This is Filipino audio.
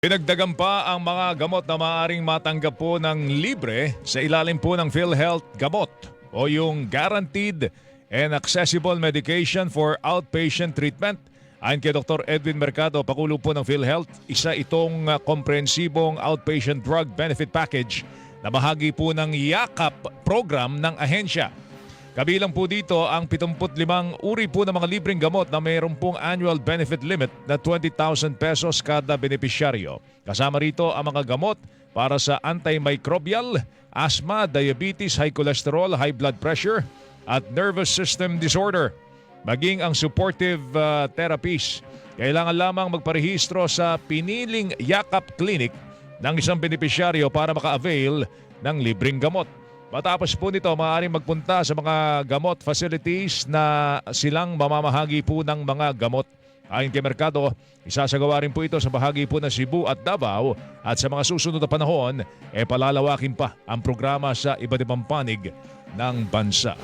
Pinagdagan pa ang mga gamot na maaaring matanggap po ng libre sa ilalim po ng PhilHealth Gamot o yung Guaranteed and Accessible Medication for Outpatient Treatment. Ayon kay Dr. Edwin Mercado, Pakulo po ng PhilHealth, isa itong uh, komprehensibong outpatient drug benefit package na bahagi po ng YAKAP program ng ahensya. Kabilang po dito ang 75 uri po ng mga libreng gamot na mayroon pong annual benefit limit na 20,000 pesos kada benepisyaryo. Kasama rito ang mga gamot para sa antimicrobial, asthma, diabetes, high cholesterol, high blood pressure at nervous system disorder. Maging ang supportive uh, therapies. Kailangan lamang magparehistro sa piniling Yakap Clinic ng isang benepisyaryo para maka-avail ng libreng gamot. Matapos po nito, maaaring magpunta sa mga gamot facilities na silang mamamahagi po ng mga gamot. Ayon kay Mercado, isasagawa rin po ito sa bahagi po ng Cebu at Davao at sa mga susunod na panahon, e palalawakin pa ang programa sa iba't ibang panig ng bansa.